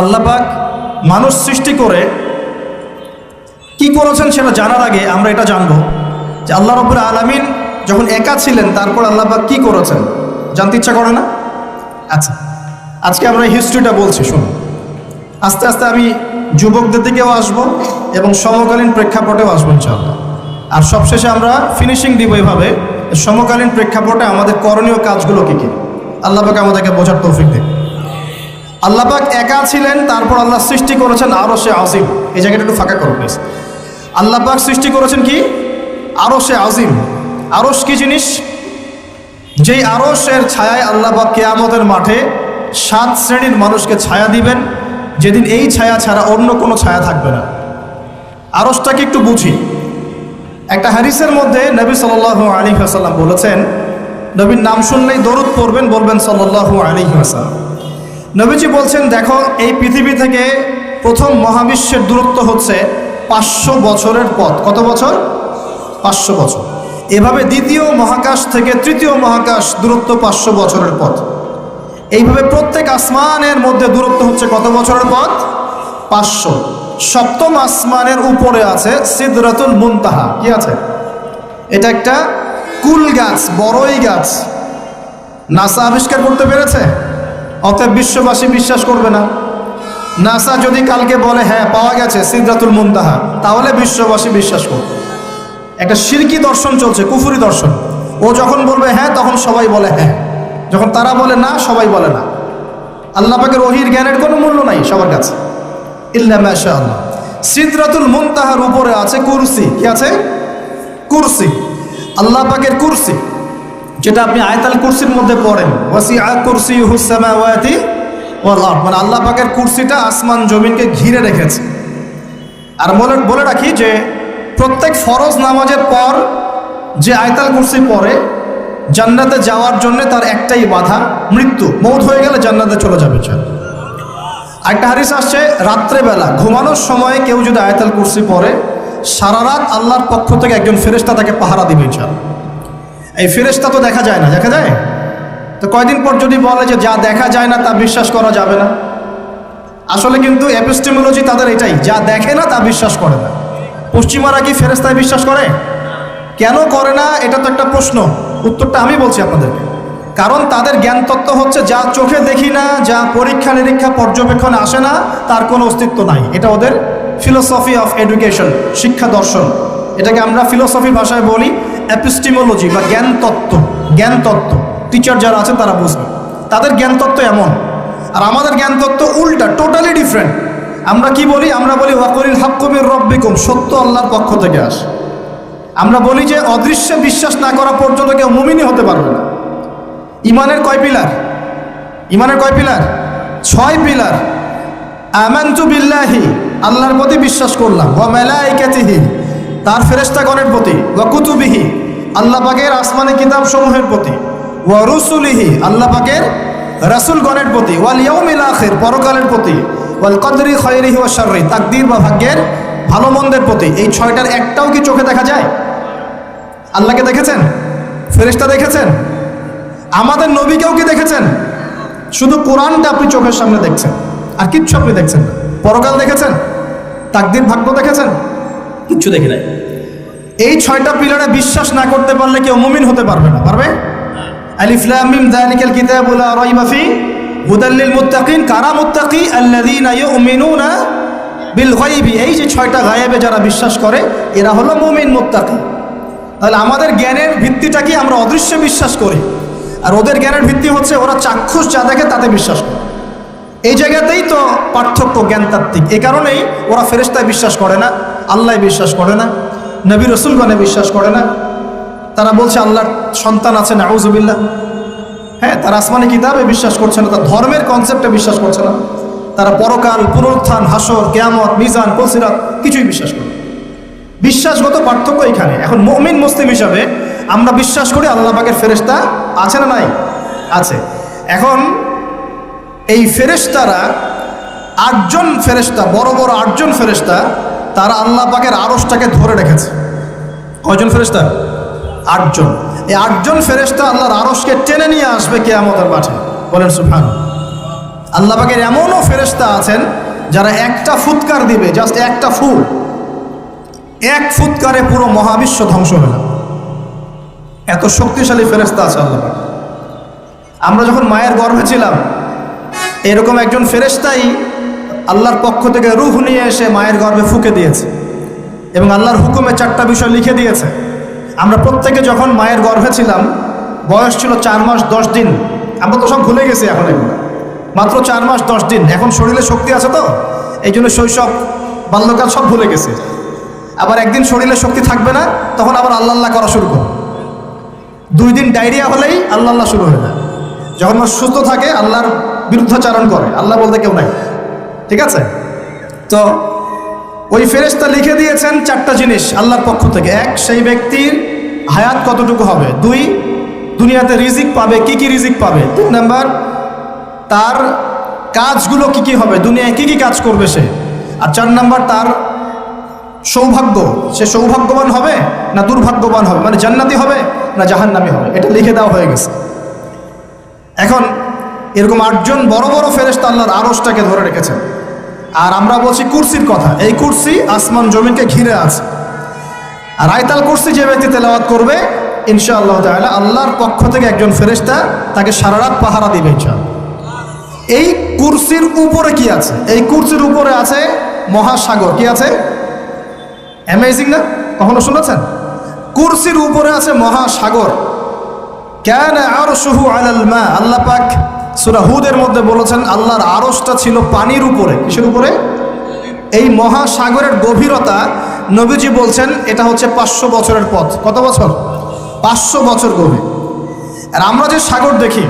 আল্লাপাক মানুষ সৃষ্টি করে কি করেছেন সেটা জানার আগে আমরা এটা জানব যে আল্লাহ রব্বুল আলমিন যখন একা ছিলেন, তারপর আল্লাপাক কি করেছেন? জানতে ইচ্ছা করে না? আচ্ছা আজকে আমরা হিস্ট্রিটা বলছি, শুনুন। আস্তে আস্তে আমি যুবকদের দিকেও আসব এবং সমকালীন প্রেক্ষাপটেও আসব ইনশাআল্লাহ। আর সবশেষে আমরা ফিনিশিং দিব এভাবে সমকালীন প্রেক্ষাপটে আমাদের করণীয় কাজগুলো কী কী? আল্লাপাক আমাদেরকে বোঝার তৌফিক দিন আল্লাপাক একা ছিলেন, তারপর আল্লাহ সৃষ্টি করেছেন আরও সে আজিম। এই জায়গাটা একটু ফাঁকা করো প্লিজ আল্লাপাক সৃষ্টি করেছেন কি? আরও সে আজিম। আরস কি জিনিস? যেই আরসের ছায়ায় আল্লাপাক কেয়ামতের মাঠে সাত শ্রেণির মানুষকে ছায়া দিবেন, যেদিন এই ছায়া ছাড়া অন্য কোনো ছায়া থাকবে না। আরসটাকে একটু বুঝি। একটা হারিসের মধ্যে নবী সাল আলী আসাল্লাম বলেছেন, নবীর নাম শুনলেই দরুদ পড়বেন, বলবেন সাল্লাহ আলী আসাল্লাম নবীজি বলছেন, দেখো, এই পৃথিবী থেকে প্রথম মহাবিশ্বের দূরত্ব হচ্ছে পাঁচশো বছরের পথ। কত বছর? পাঁচশো বছর। এভাবে দ্বিতীয় মহাকাশ থেকে তৃতীয় মহাকাশ দূরত্ব পাঁচশো বছরের পথ। এইভাবে প্রত্যেক আসমানের মধ্যে দূরত্ব হচ্ছে কত বছরের পথ? পাঁচশো। সপ্তম আসমানের উপরে আছে সিদরাতুল মুনতাহা। কি আছে? এটা একটা কুল গাছ, বড়ই গাছ। নাসা আবিষ্কার করতে পেরেছে? অতএব বিশ্ববাসী বিশ্বাস করবে না। নাসা যদি কালকে বলে হ্যাঁ পাওয়া গেছে সিদ্ধাতুল মুনতাহা, তাহলে বিশ্ববাসী বিশ্বাস করবে। একটা সিরকি দর্শন চলছে, কুফুরি দর্শন। ও যখন বলবে হ্যাঁ তখন সবাই বলে হ্যাঁ। যখন তারা বলে, না, সবাই বলে, না। আল্লাহ পাকের ওহির জ্ঞানের কোনো মূল্য নাই সবার কাছে। ইল্লা মাশা সিদ্রাতুল মুনতাহার উপরে আছে কুরসি। কি আছে? কুরসি। আল্লাহ পাকের কুরসি। যেটা আপনি আয়তাল কুরসির মধ্যে পড়েন। ওয়াসি আ কুরসি হুসামাওয়াতি ওয়াল আরদ। মানে আল্লাহ পাকের কুরসিটা আসমান জমিনকে ঘিরে রেখেছে। আর বলে বলে রাখি যে প্রত্যেক ফরজ নামাজের পর যে আয়তাল কুরসি পড়ে, জান্নাতে যাওয়ার জন্য তার একটাই বাধা, মৃত্যু। মৌত হয়ে গেলে জান্নাতে চলে যাবে একটা হারিস আসছে, রাত্রেবেলা, ঘুমানোর সময় কেউ যদি আয়তাল কুরসি পড়ে, সারা রাত আল্লাহর পক্ষ থেকে একজন ফেরেস্তা তাকে পাহারা দিবে চান এই ফেরেস্তা তো দেখা যায় না, দেখা যায়? তো কয়দিন পর যদি বলে যে যা দেখা যায় না, তা বিশ্বাস করা যাবে না। আসলে কিন্তু এপিস্টেমোলজি তাদের এটাই, যা দেখে না, তা বিশ্বাস করে না। পশ্চিমারা কি ফেরেস্তায় বিশ্বাস করে? কেন করে না, এটা তো একটা প্রশ্ন। উত্তরটা আমি বলছি আপনাদেরকে। কারণ তাদের জ্ঞান তত্ত্ব হচ্ছে, যা চোখে দেখি না, যা পরীক্ষা নিরীক্ষা পর্যবেক্ষণে আসে না, তার কোনো অস্তিত্ব নাই। এটা ওদের ফিলোসফি অফ এডুকেশন শিক্ষা দর্শন। এটাকে আমরা ফিলোসফি ভাষায় বলি অ্যাপিস্টিমোলজি বা জ্ঞান তত্ত্ব জ্ঞান তত্ত্ব টিচার যারা আছেন তারা বুঝবে। তাদের জ্ঞান তত্ত্ব এমন। আর আমাদের জ্ঞান তত্ত্ব উল্টা টোটালি ডিফারেন্ট আমরা কি বলি? আমরা বলি ওয়াকরিল হাক্কমির রব্বিকুম সত্য আল্লাহর পক্ষ থেকে আসে। আমরা বলি যে, অদৃশ্যে বিশ্বাস না করা পর্যন্ত কেউ মুমিনই হতে পারবে না। ইমানের কয় পিলার? ইমানের কয় পিলার? ছয় পিলার। আমান্তু বিল্লাহি, আল্লাহর প্রতি বিশ্বাস করলাম। ওয়া মালাইকাতিহি, তার ফেরেশতাগণের প্রতি। ওয়া কুতুবিহি আল্লাহ পাকের আসমানি কিতাব সমূহের প্রতি, ওয়া রুসুলিহি আল্লাহ পাকের রাসূলগণের প্রতি, ওয়াল ইয়াউমিল আখির পরকালের প্রতি, ওয়াল কদরি খায়রিহি ওয়া শাররি, তাকদীর বা ভাগ্যের ভালো মন্দের প্রতি, এই ছয়টার একটাও কি চোখে দেখা যায়? আল্লাহকে দেখেছেন? ফেরেশতা দেখেছেন? আমাদের নবীকেও কি দেখেছেন? শুধু কোরআনটা আপনি চোখের সামনে দেখছেন, আর কিচ্ছু আপনি দেখছেন না। পরকাল দেখেছেন? তাকদির ভাগ্য দেখেছেন? কিচ্ছু দেখি নাই। এই ছয়টা পিলারে বিশ্বাস না করতে পারলে কেউ মুমিন হতে পারবে না, পারবে? আলিফলামিম দালিকাল কিতাবুল রাইবা ফি। হুদাল্লিল মুত্তাকিন, কারা মুত্তাকি? আল্লাযীনা ইউমিনুনা বিল গায়বি। এই যে ছয়টা গায়েবে যারা বিশ্বাস করে, এরা হলো মুমিন মুত্তাকি। তাহলে আমাদের জ্ঞানের ভিত্তিটা কি? আমরা অদৃশ্য বিশ্বাস করি। আর ওদের জ্ঞানের ভিত্তি হচ্ছে ওরা চাক্ষুষ যা দেখে তাতে বিশ্বাস করে। এই জায়গাতেই তো পার্থক্য জ্ঞানতাত্ত্বিক। এ কারণেই ওরা ফেরেস্তায় বিশ্বাস করে না আল্লাহ বিশ্বাস করে না। নবী রসুলগণে বিশ্বাস করে না। তারা বলছে, আল্লাহর সন্তান আছে, নাউজুবিল্লাহ। হ্যাঁ তারা আসমানি কিতাবে বিশ্বাস করছে না, তার ধর্মের কনসেপ্টে বিশ্বাস করছে না। তারা পরকাল, পুনরুত্থান, হাসর, কেয়ামত, মিজান কলসিরাত কিছুই বিশ্বাস করে বিশ্বাসগত পার্থক্য এখানে। এখন মমিন মুসলিম হিসাবে আমরা বিশ্বাস করি আল্লাহ পাকের ফেরেস্তা আছে না নাই? আছে। এখন এই ফেরেস্তারা আটজন ফেরেস্তা বড় বড় আটজন ফেরেস্তা তারা আল্লাহ পাকের আড়সটাকে ধরে রেখেছে। কয়জন ফেরেস্তা আটজন। এই আটজন ফেরেস্তা আল্লাহর আড়সকে টেনে নিয়ে আসবে কে আমাদের মাঠে। বলেন সুফান আল্লাহ পাকের এমনও ফেরেস্তা আছেন যারা একটা ফুৎকার দিবে, জাস্ট একটা ফু এক ফুৎকারে পুরো মহাবিশ্ব ধ্বংস হয়ে এত শক্তিশালী ফেরেস্তা আছে আল্লাহ আমরা যখন মায়ের গর্ভে ছিলাম, এরকম একজন ফেরেস্তাই আল্লাহর পক্ষ থেকে রুহ নিয়ে এসে মায়ের গর্ভে ফুকে দিয়েছে এবং আল্লাহর হুকুমে চারটা বিষয় লিখে দিয়েছে। আমরা প্রত্যেকে যখন মায়ের গর্ভে ছিলাম, বয়স ছিল চার মাস দশ দিন। আমরা তো সব ভুলে গেছি এখন এগুলো। মাত্র চার মাস দশ দিন। এখন শরীরে শক্তি আছে তো? এই জন্য শৈশব, বাল্যকাল সব ভুলে গেছে। আবার একদিন শরীরে শক্তি থাকবে না, তখন আবার আল্লাহ আল্লাহ করা শুরু করবে। দুই দিন ডায়রিয়া হলেই আল্লাহ আল্লাহ শুরু হয়ে যায়। যখন সুস্থ থাকে, আল্লাহর বিরুদ্ধাচারণ করে। আল্লাহ বলতে কেউ নাই। ঠিক আছে? তো ওই ফেরেশতা লিখে দিয়েছেন চারটা জিনিস আল্লাহর পক্ষ থেকে। এক, সেই ব্যক্তির হায়াত কতটুকু হবে? দুই, দুনিয়াতে রিজিক পাবে, কি কি রিজিক পাবে? তিন নাম্বার, তার কাজগুলো কি কি হবে? দুনিয়ায় কি কি কাজ করবে সে? আর চার নাম্বার, তার সৌভাগ্য, সে সৌভাগ্যবান হবে না দুর্ভাগ্যবান হবে? মানে জান্নাতি হবে না জাহান্নামি হবে? এটা লিখে দেওয়া হয়ে গেছে। এখন এরকম আটজন বড় বড় ফেরেস্তা আল্লাহর আরসটাকে ধরে রেখেছেন। আর আমরা বলছি কুরসির কথা। এই কুরসি আসমান জমিনকে ঘিরে আছে। আর আয়তাল কুরসি যে ব্যক্তি তেলাওয়াত করবে, ইনশাআল্লাহ তাআলা আল্লাহর পক্ষ থেকে একজন ফেরেশতা তাকে সারা রাত পাহারা দিবে এই কুরসির উপরে কি আছে? এই কুরসির উপরে আছে মহাসাগর। কি আছে? অ্যামেজিং না? কখনো শুনেছেন? কুরসির উপরে আছে মহাসাগর। কেন আর শুহু আলাল মা। আল্লাহ পাক সুরা হুদের মধ্যে বলেছেন, আল্লাহর আরসটা ছিল পানির উপরে। কিসের উপরে? এই মহাসাগরের গভীরতা নবীজি বলছেন, এটা হচ্ছে পাঁচশো বছরের পথ। কত বছর? পাঁচশো বছর গভীর। আর আমরা যে সাগর দেখি,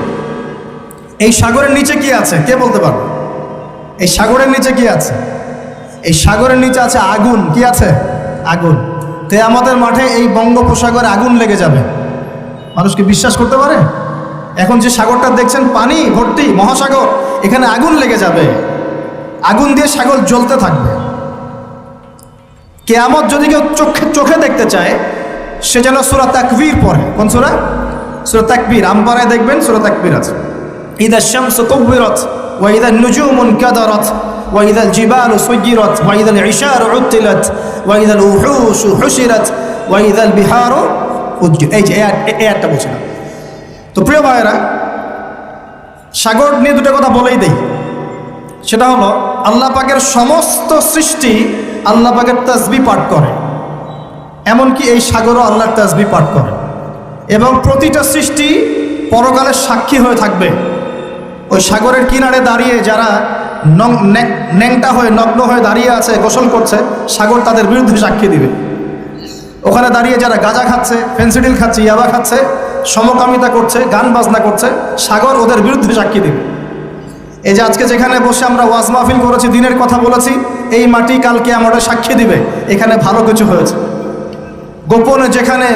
এই সাগরের নিচে কি আছে? কে বলতে পারবে? এই সাগরের নিচে কি আছে? এই সাগরের নিচে আছে আগুন। কি আছে? আগুন। তে আমাদের মাঠে এই বঙ্গোপসাগরে আগুন লেগে যাবে। মানুষ কি বিশ্বাস করতে পারে? এখন যে সাগরটা দেখছেন, পানি, ভর্তি, মহাসাগর, এখানে আগুন লেগে যাবে। আগুন দিয়ে সাগর জ্বলতে থাকবে। কেয়ামত যদি কেউ চোখে চোখে দেখতে চায়, সে যেন সুরা তাকবীর পড়ে। কোন সুরা? সুরা তাকবীর। আমপাড়ায় দেখবেন সুরা তাকবীর আছে। ইদা শামস ওয়া ইদা নুজুমুন কাদারত ইশারু উত্তিলত, ওয়া ইদা উহুশু হুশিরত, ওয়া ইদা বিহারু এই যে, এই আয়াত- এই একটা বলছিলাম। তো প্রিয় ভাইয়েরা, সাগর নিয়ে দুটো কথা বলেই দেই। সেটা হলো, আল্লাহ পাকের সমস্ত সৃষ্টি আল্লাহ পাকের তাসবি পাঠ করে। এমনকি এই সাগরও আল্লাহর তাজবি পাঠ করে। এবং প্রতিটা সৃষ্টি পরকালের সাক্ষী হয়ে থাকবে। ওই সাগরের কিনারে দাঁড়িয়ে যারা ন্যাংটা হয়ে, নগ্ন হয়ে দাঁড়িয়ে আছে, গোসল করছে, সাগর তাদের বিরুদ্ধে সাক্ষী দিবে। ওখানে দাঁড়িয়ে যারা গাঁজা খাচ্ছে, ফেন্সিডিল খাচ্ছে, ইয়াবা খাচ্ছে সমকামিতা করছে, গান বাজনা করছে, সাগর ওদের বিরুদ্ধে সাক্ষী দিবে। এই যে আজকে যেখানে বসে আমরা ওয়াজ মাহফিল করেছি, দিনের কথা বলেছি, এই মাটি কালকে আমাদের সাক্ষী দিবে। এখানে ভালো কিছু হয়েছে। গোপনে যেখানে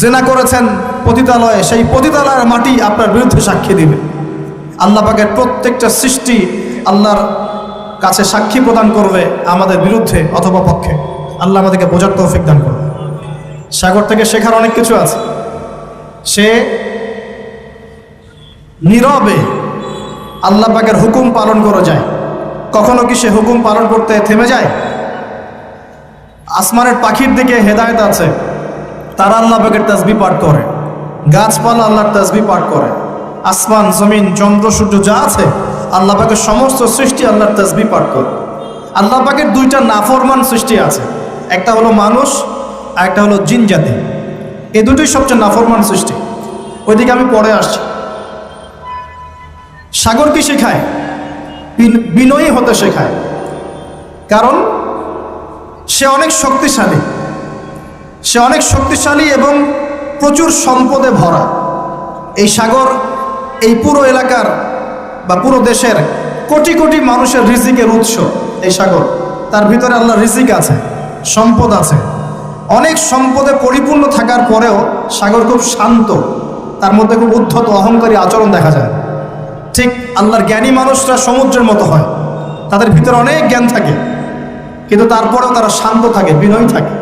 জেনা করেছেন পতিতালয়ে, সেই পতিতালয়ের মাটি আপনার বিরুদ্ধে সাক্ষী দিবে। আল্লাহ পাকের প্রত্যেকটা সৃষ্টি আল্লাহর কাছে সাক্ষী প্রদান করবে আমাদের বিরুদ্ধে অথবা পক্ষে। আল্লাহ আমাদেরকে বোঝার তৌফিক দান করবে সাগর থেকে শেখার অনেক কিছু আছে। সে নীরবে আল্লাহ পাকের হুকুম পালন করে যায়। কখনো কি সে হুকুম পালন করতে থেমে যায়? আসমানের পাখির দিকে হেদায়েত আছে। তারা আল্লাহ পাকের তাসবি পাঠ করে। গাছপালা আল্লাহর তাসবি পাঠ করে। আসমান, জমিন, চন্দ্র, সূর্য যা আছে, আল্লাহ পাকের সমস্ত সৃষ্টি আল্লাহর তাসবি পাঠ করে। আল্লাহ পাকের দুইটা নাফরমান সৃষ্টি আছে। একটা হলো মানুষ, আর একটা হলো জিন জাতি। এই দুটোই সবচেয়ে নাফরমান সৃষ্টি। ওইদিকে আমি পরে আসছি। সাগর কি শেখায়? বিনয়ী হতে শেখায়। কারণ, সে অনেক শক্তিশালী। সে অনেক শক্তিশালী এবং প্রচুর সম্পদে ভরা। এই সাগর, এই পুরো এলাকার বা পুরো দেশের কোটি কোটি মানুষের রিজিকের উৎস এই সাগর। তার ভিতরে আল্লাহ রিজিক আছে, সম্পদ আছে। অনেক সম্পদে পরিপূর্ণ থাকার পরেও সাগর খুব শান্ত। তার মধ্যে খুব উদ্ধত, অহংকারী আচরণ দেখা যায়। ঠিক আল্লাহর জ্ঞানী মানুষরা সমুদ্রের মতো হয়। তাদের ভিতরে অনেক জ্ঞান থাকে, কিন্তু তারপরেও তারা শান্ত থাকে, বিনয়ী থাকে।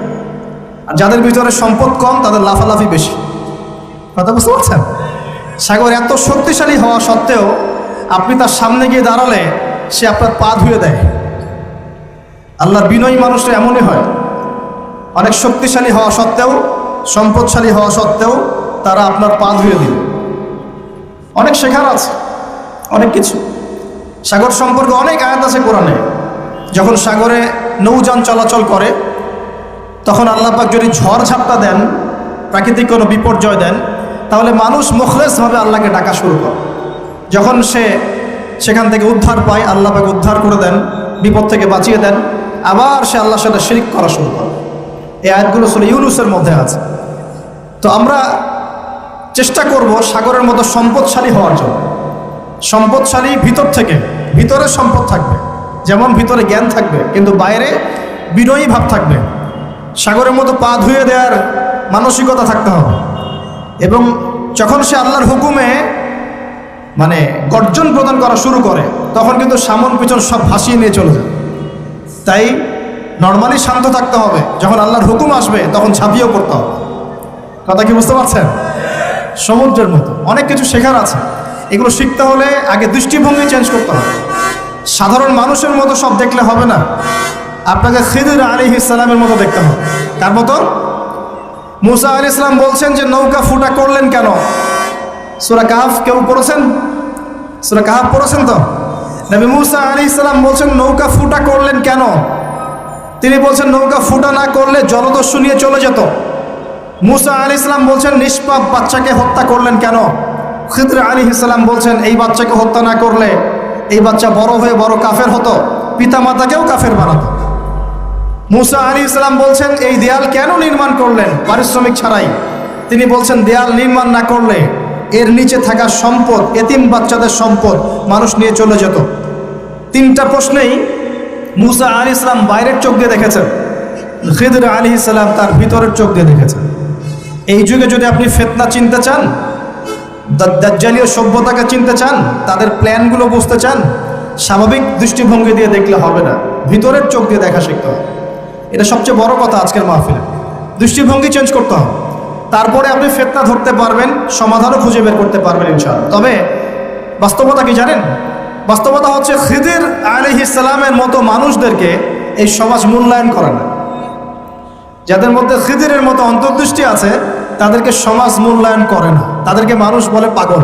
আর যাদের ভিতরে সম্পদ কম, তাদের লাফালাফি বেশি। কথা বুঝতে পারছেন? সাগর এত শক্তিশালী হওয়া সত্ত্বেও আপনি তার সামনে গিয়ে দাঁড়ালে সে আপনার পা ধুয়ে দেয়। আল্লাহর বিনয়ী মানুষটা এমনই হয়। অনেক শক্তিশালী হওয়া সত্ত্বেও, সম্পদশালী হওয়া সত্ত্বেও তারা আপনার পা ধুয়ে দিবে অনেক শেখার আছে, অনেক কিছু। সাগর সম্পর্কে অনেক আয়াত আছে কোরআনে। যখন সাগরে নৌযান চলাচল করে, তখন আল্লাহ পাক যদি ঝড় ঝাপটা দেন, প্রাকৃতিক কোনো বিপর্যয় দেন, তাহলে মানুষ মুখলেসভাবে আল্লাহকে ডাকা শুরু করে। যখন সে সেখান থেকে উদ্ধার পায়, আল্লাহ পাক উদ্ধার করে দেন, বিপদ থেকে বাঁচিয়ে দেন, আবার সে আল্লাহর সাথে শিরিক করা শুরু করে। এই আয়াতগুলো আসলে ইউনুসের মধ্যে আছে। তো আমরা চেষ্টা করব সাগরের মতো সম্পদশালী হওয়ার জন্য। সম্পদশালী ভিতর থেকে, ভিতরে সম্পদ থাকবে। যেমন ভিতরে জ্ঞান থাকবে, কিন্তু বাইরে বিনয়ী ভাব থাকবে। সাগরের মতো পা ধুয়ে দেওয়ার মানসিকতা থাকতে হবে। এবং যখন সে আল্লাহর হুকুমে মানে গর্জন প্রদান করা শুরু করে, তখন কিন্তু সামন পিছন সব ভাসিয়ে নিয়ে চলে যায়। তাই নর্মালি শান্ত থাকতে হবে। যখন আল্লাহর হুকুম আসবে, তখন ঝাঁপিয়েও পড়তে হবে। কথা কি বুঝতে পারছেন? সমুদ্রের মতো। অনেক কিছু শেখার আছে। এগুলো শিখতে হলে আগে দৃষ্টিভঙ্গি চেঞ্জ করতে হবে। সাধারণ মানুষের মতো সব দেখলে হবে না। আপনাকে খিদির আলী ইসলামের মতো দেখতে হবে। তার মতো? মুসা আলী ইসলাম বলছেন যে, নৌকা ফুটা করলেন কেন? সুরা কাহাফ কেউ পড়েছেন? সুরা কাহাফ পড়েছেন তো? নবী মুসা আলী ইসলাম বলছেন, নৌকা ফুটা করলেন কেন? তিনি বলছেন, নৌকা ফুটা না করলে জলদস্যু নিয়ে চলে যেত। মুসা আলী ইসলাম বলছেন, নিষ্পাপ বাচ্চাকে হত্যা করলেন কেন? খিদ্র আলী ইসলাম বলছেন, এই বাচ্চাকে হত্যা না করলে এই বাচ্চা বড় হয়ে বড় কাফের হতো পিতা মাতাকেও কাফের বানাতো। মুসা আলী ইসলাম বলছেন, এই দেয়াল কেন নির্মাণ করলেন? পারিশ্রমিক ছাড়াই। তিনি বলছেন, দেয়াল নির্মাণ না করলে এর নিচে থাকা সম্পদ, এতিম বাচ্চাদের সম্পদ মানুষ নিয়ে চলে যেত। তিনটা প্রশ্নেই মুসা আলী ইসলাম বাইরের চোখ দিয়ে দেখেছেন, খিদর আলী ইসলাম তার ভিতরের চোখ দিয়ে দেখেছেন। এই যুগে যদি আপনি ফেতনা চিনতে চান দাজ্জালীয় সভ্যতাকে চিনতে চান, তাদের প্ল্যানগুলো বুঝতে চান, স্বাভাবিক দৃষ্টিভঙ্গি দিয়ে দেখলে হবে না। ভিতরের চোখ দিয়ে দেখা শিখতে হবে। এটা সবচেয়ে বড় কথা আজকের মাহফিলে। দৃষ্টিভঙ্গি চেঞ্জ করতে হবে। তারপরে আপনি ফেতনা ধরতে পারবেন, সমাধানও খুঁজে বের করতে পারবেন ইনশাআল্লাহ। তবে বাস্তবতা কি জানেন? বাস্তবতা হচ্ছে খিদির আলহ ইসলামের মতো মানুষদেরকে এই সমাজ মূল্যায়ন করে না। যাদের মধ্যে খিদিরের মতো অন্তর্দৃষ্টি আছে, তাদেরকে সমাজ মূল্যায়ন করে না। তাদেরকে মানুষ বলে পাগল।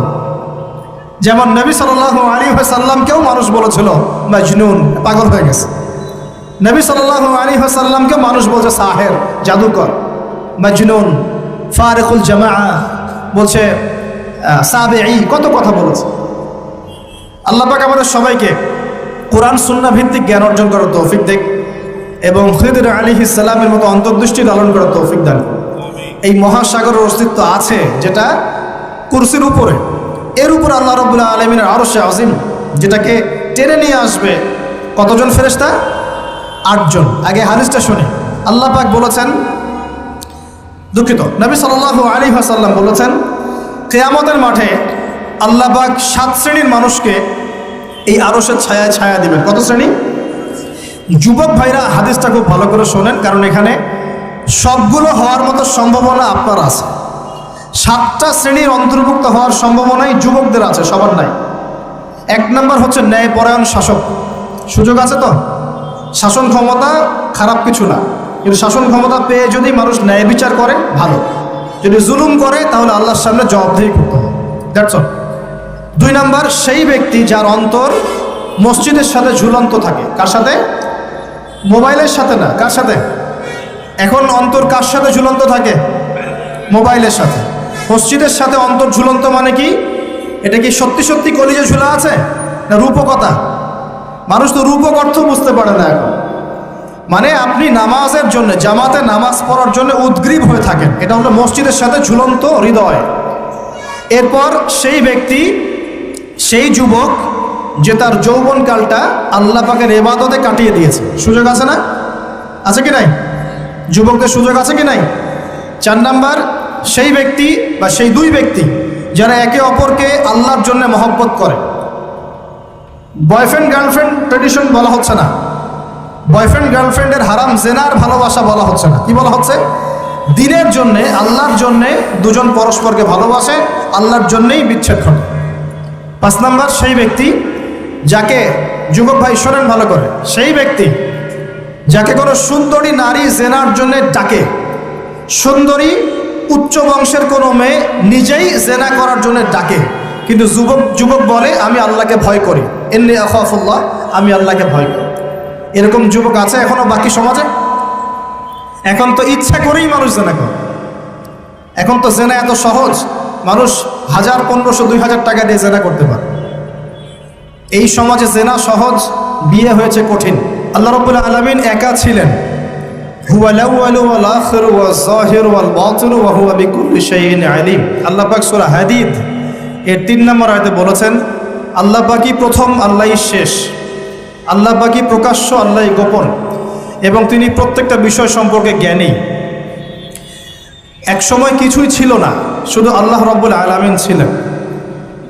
যেমন নবী সাল্লাহ আলী সাল্লামকেও মানুষ বলেছিল, মাজনুন, পাগল হয়ে গেছে। নবী সাল্লাহ আলী সাল্লামকে মানুষ বলছে, সাহের, জাদুকর, মাজনুন, ফারেকুল জামা বলছে সাবে কত কথা বলেছে। আল্লাহ পাক আমাদের সবাইকে কোরআন সুন্না ভিত্তিক জ্ঞান অর্জন করার তৌফিক দেখ এবং খিদির আলী ইসলামের মতো অন্তর্দৃষ্টি লালন করার তৌফিক দান। এই মহাসাগরের অস্তিত্ব আছে যেটা কুরসির উপরে। এর উপর আল্লাহ রবুল্লাহ আলমিনের আরও সে আজিম যেটাকে টেনে নিয়ে আসবে কতজন ফেরেস্তা আটজন। আগে হাদিসটা শুনি। আল্লাহ পাক বলেছেন, দুঃখিত, নবী সাল্লাহ আলী হাসাল্লাম বলেছেন, কেয়ামতের মাঠে আল্লাহ পাক সাত শ্রেণির মানুষকে এই আরসের ছায়া ছায়া দিবেন। কত শ্রেণি? যুবক ভাইরা হাদিসটা খুব ভালো করে শোনেন, কারণ এখানে সবগুলো হওয়ার মতো সম্ভাবনা আপনার আছে। সাতটা শ্রেণির অন্তর্ভুক্ত হওয়ার সম্ভাবনাই যুবকদের আছে, সবার নাই। এক নম্বর হচ্ছে ন্যায়পরায়ণ শাসক। সুযোগ আছে তো? শাসন ক্ষমতা খারাপ কিছু না। কিন্তু শাসন ক্ষমতা পেয়ে যদি মানুষ ন্যায় বিচার করে, ভালো। যদি জুলুম করে, তাহলে আল্লাহর সামনে জবাবদেহি করতে হবে। দ্যাটস অল দুই নাম্বার, সেই ব্যক্তি যার অন্তর মসজিদের সাথে ঝুলন্ত থাকে। কার সাথে? মোবাইলের সাথে না, কার সাথে? এখন অন্তর কার সাথে ঝুলন্ত থাকে? মোবাইলের সাথে। মসজিদের সাথে অন্তর ঝুলন্ত মানে কি? এটা কি সত্যি সত্যি কলিজে ঝুলা আছে? না রূপকতা? মানুষ তো রূপক অর্থ বুঝতে পারে না এখন। মানে আপনি নামাজের জন্য, জামাতে নামাজ পড়ার জন্য উদ্গ্রীব হয়ে থাকেন। এটা হলো মসজিদের সাথে ঝুলন্ত হৃদয়। এরপর সেই ব্যক্তি সেই যুবক যে তার যৌবনকালটা আল্লাহ পাকের এবাদতে কাটিয়ে দিয়েছে। সুযোগ আছে না? আছে কি নাই? যুবকদের সুযোগ আছে কি নাই? চার নাম্বার, সেই ব্যক্তি বা সেই দুই ব্যক্তি যারা একে অপরকে আল্লাহর জন্য মহব্বত করে। বয়ফ্রেন্ড, গার্লফ্রেন্ড ট্রেডিশন বলা হচ্ছে না। বয়ফ্রেন্ড, গার্লফ্রেন্ডের হারাম জেনার ভালোবাসা বলা হচ্ছে না। কি বলা হচ্ছে? দিনের জন্যে, আল্লাহর জন্যে দুজন পরস্পরকে ভালোবাসে, আল্লাহর জন্যেই বিচ্ছেদ ঘটে। পাঁচ নাম্বার, সেই ব্যক্তি যাকে যুবক ভাই শোনেন ভালো করে, সেই ব্যক্তি যাকে কোনো সুন্দরী নারী জেনার জন্য ডাকে, সুন্দরী উচ্চ বংশের কোনো মেয়ে নিজেই জেনা করার জন্য ডাকে, কিন্তু যুবক যুবক বলে, আমি আল্লাহকে ভয় করি এমনি আখাফুল্লাহ, আমি আল্লাহকে ভয় করি। এরকম যুবক আছে এখনও বাকি সমাজে? এখন তো ইচ্ছা করেই মানুষ জেনা করে। এখন তো জেনা এত সহজ, মানুষ হাজার পনেরোশো, দুই হাজার টাকা দিয়ে জেনা করতে পারে। এই সমাজে জেনা সহজ, বিয়ে হয়েছে কঠিন। আল্লাহ রব্বুল আলমিন একা ছিলেন। আল-আউয়ালু ওয়াল আখিরু ওয়াজ যাহিরু ওয়াল বাতিনু ওয়া বিকুল্লি আল্লাহ পাক সূরা হাদীদ এর তিন বলেছেন, আল্লাহ প্রথম শেষ। আল্লাহ প্রকাশ্য, আল্লাহই গোপন। এবং তিনি প্রত্যেকটা বিষয় সম্পর্কে জ্ঞানী। এক সময় কিছুই ছিল না, শুধু আল্লাহ রব্বুল আলামিন ছিলেন।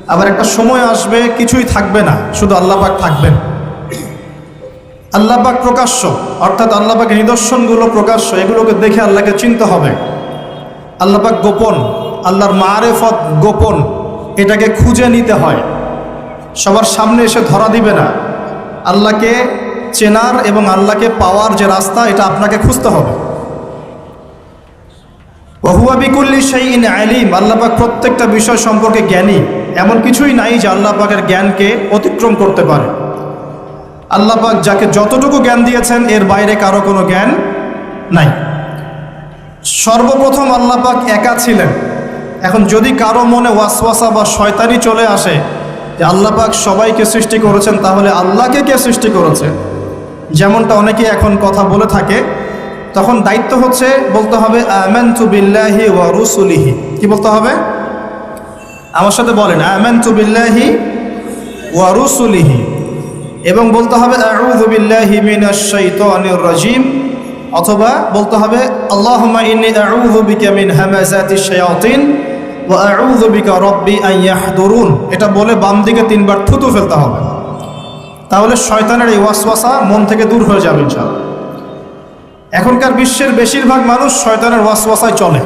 আবার একটা সময় আসবে, কিছুই থাকবে না, শুধু আল্লাহ পাক থাকবেন। আল্লাহ পাক প্রকাশ্য, অর্থাৎ আল্লাহ নিদর্শনগুলো প্রকাশ্য, এগুলোকে দেখে আল্লাহকে চিনতে হবে। আল্লাহ পাক গোপন, আল্লাহর মারেফত গোপন, এটাকে খুঁজে নিতে হয়। সবার সামনে এসে ধরা দিবে না। আল্লাহকে চেনার এবং আল্লাহকে পাওয়ার যে রাস্তা, এটা আপনাকে খুঁজতে হবে। ওহুয়া বিকুল্লি সেই ইন আলিম আল্লাপাক প্রত্যেকটা বিষয় সম্পর্কে জ্ঞানী। এমন কিছুই নাই যে আল্লাহ পাকের জ্ঞানকে অতিক্রম করতে পারে। আল্লাহ পাক যাকে যতটুকু জ্ঞান দিয়েছেন, এর বাইরে কারও কোনো জ্ঞান নাই। সর্বপ্রথম আল্লাহ পাক একা ছিলেন। এখন যদি কারও মনে ওয়াসওয়াসা বা শয়তানি চলে আসে যে আল্লাহ পাক সবাইকে সৃষ্টি করেছেন, তাহলে আল্লাহকে কে সৃষ্টি করেছে? যেমনটা অনেকে এখন কথা বলে থাকে তখন দায়িত্ব হচ্ছে বলতে হবে, আমানতু বিল্লাহি ওয়া রুসুলিহি। কি বলতে হবে? আমার সাথে বলেন, আমানতু বিল্লাহি ওয়া রুসুলিহি। এবং বলতে হবে, আউযু বিল্লাহি মিনাশ শাইতানির রাজিম। অথবা বলতে হবে, আল্লাহুম্মা ইন্নী আউযু বিকা মিন হামাযাতিশ শায়াতিন ওয়া আউযু বিকা রব্বি আন ইয়াহদুরুন। এটা বলে বাম দিকে তিনবার থুতু ফেলতে হবে। তাহলে শয়তানের এই ওয়াসওয়াসা মন থেকে দূর হয়ে যাবে ইনশাআল্লাহ। এখনকার বিশ্বের বেশিরভাগ মানুষ শয়তানের ওয়াসওয়াসায় চলে।